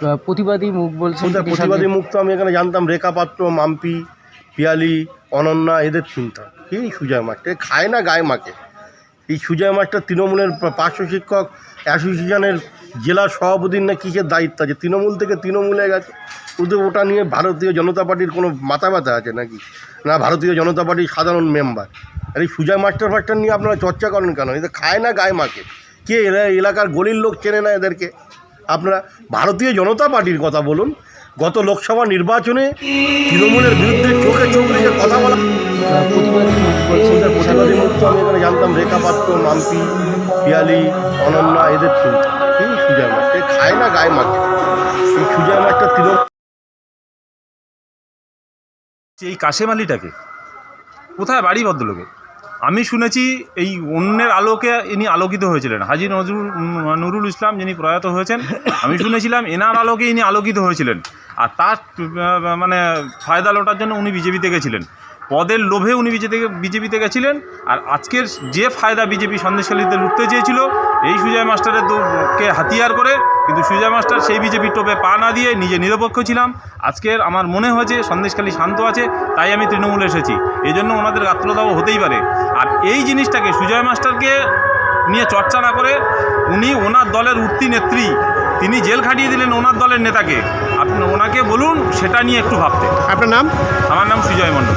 প্রতিবাদী মুখ কৃষকদের- প্রতিবাদী মুক্ত আমি এখানে জানতাম রেখা পাত্র মাম্পি পিয়ালি অনন্যা এদের চিনতাম এই সুজয় মাছটা এ খায় না গায়ে মাকে। এই সুজয় মাছটা তৃণমূলের পার্শ্ব শিক্ষক অ্যাসোসিয়েশনের জেলা সভাপতির না কিসের দায়িত্ব আছে? তৃণমূল থেকে তৃণমূলে গেছে। ওদের ওটা নিয়ে ভারতীয় জনতা পার্টির কোনো মাথা ব্যথা আছে নাকি? না ভারতীয় জনতা পার্টির সাধারণ মেম্বার। আর এই সুজয় মাস্টার ফাস্টার নিয়ে আপনারা চর্চা করেন কেন? এদের খায় না গায়ে মাকে। কে এরা এলাকার গলির লোক চেনে না এদেরকে? আপনারা ভারতীয় জনতা পার্টির কথা বলুন। গত লোকসভা নির্বাচনে তৃণমূলের বিরুদ্ধে চোখে চোখ রেখে কথা বলা আমি এখানে জানতাম রেখা পাত্র, মাম্পি, পিয়ালি, অনন্যা, এদের চিনতাম এই সুজয় মাছ এ খায় না, গায়ে মাকে এই সুজয় মাছটা তৃণমূল এই কাশেম আলীটাকে। কোথায় বাড়ি ভদ্রলোকে আমি শুনেছি এই অন্যের আলোকে ইনি আলোকিত হয়েছিলেন। হাজি নজরুল নুরুল ইসলাম যিনি প্রয়াত হয়েছেন, আমি শুনেছিলাম এনার আলোকে ইনি আলোকিত হয়েছিলেন। আর তার মানে ফায়দা লোটার জন্য উনি বিজেপিতে গেছিলেন। পদের লোভে উনি বিজেপি বিজেপিতে গেছিলেন আর আজকের যে ফায়দা বিজেপি সন্দেশখালীতে লুটতে চেয়েছিল এই সুজয় মাস্টারের কে হাতিয়ার করে কিন্তু সুজয় মাস্টার সেই বিজেপির টোপে পা না দিয়ে নিজে নিরপেক্ষ ছিলাম। আজকের আমার মনে হয়েছে সন্দেশখালী শান্ত আছে তাই আমি তৃণমূলে এসেছি। এই জন্য ওনাদের গাত্রদাহ হতেই পারে। আর এই জিনিসটাকে সুজয় মাস্টারকে নিয়ে চর্চা না করে উনি ওনার দলের উঠতি নেত্রী তিনি জেল খাটিয়ে দিলেন ওনার দলের নেতাকে। আপনি ওনাকে বলুন সেটা নিয়ে একটু ভাবতে। আপনার নাম? আমার নাম সুজয় মণ্ডল।